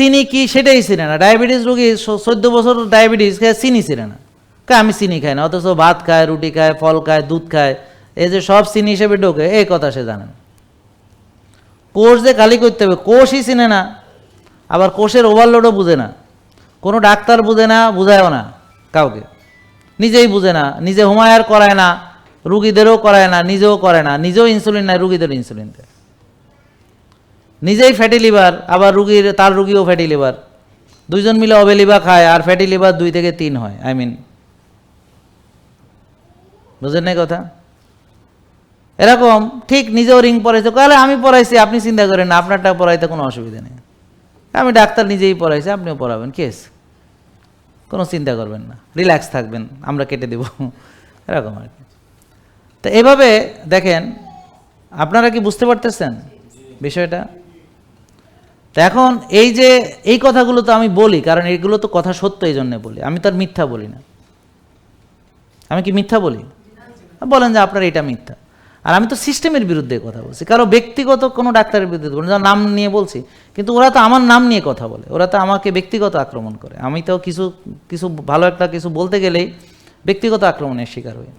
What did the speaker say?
চিনি কি সেটাই চিনে না। ডায়াবেটিস রোগী চোদ্দ বছর ডায়াবেটিস খায়, চিনি চিনে না। আমি চিনি খাই না, অথচ ভাত খায়, রুটি খায়, ফল খায়, দুধ খায়, এই যে সব চিনি হিসেবে ঢোকে, এই কথা সে জানে কোষ যে খালি করতে হবে, কোষই চিনে না। আবার কোষের ওভারলোডও বুঝে না। কোনো ডাক্তার বুঝে না, বুঝায়ও না কাউকে। নিজেই বুঝে না, নিজে হুমায়ার করায় না, রুগীদেরও করায় না, নিজেও করে না, নিজেও ইনসুলিন নেয় রুগীদের ইনসুলিন দেয়। নিজেই ফ্যাটি লিভার আবার রুগীর, তার রুগীও ফ্যাটি লিভার দুইজন মিলে অবেলিভা খায়, আর ফ্যাটি লিভার দুই থেকে তিন হয় আই মিন বুঝেন না কথা? এরকম, ঠিক নিজেও রিং পড়াইছে তাহলে আমি পড়াইছি আপনি চিন্তা করেন না আপনারটা পড়াইতে কোনো অসুবিধা নেই। আমি ডাক্তার নিজেই পড়াইছি আপনিও পড়াবেন কেস কোনো চিন্তা করবেন না রিল্যাক্স থাকবেন, আমরা কেটে দেব। এরকম আর কি। তো এভাবে দেখেন, আপনারা কি বুঝতে পারতেছেন বিষয়টা? এখন এই যে, এই কথাগুলো তো আমি বলি, কারণ এগুলো তো কথা সত্য এই জন্যে বলি। আমি তো আর মিথ্যা বলি না। আমি কি মিথ্যা বলি? বলেন যে আপনার এটা মিথ্যা। আর আমি তো সিস্টেমের বিরুদ্ধে কথা বলছি। কারও ব্যক্তিগত কোনো ডাক্তারের বিরুদ্ধে বলি নাম নিয়ে বলছি, কিন্তু ওরা তো আমার নাম নিয়ে কথা বলে। ওরা তো আমাকে ব্যক্তিগত আক্রমণ করে। আমি তো কিছু কিছু ভালো একটা কিছু বলতে গেলেই ব্যক্তিগত আক্রমণের শিকার হই।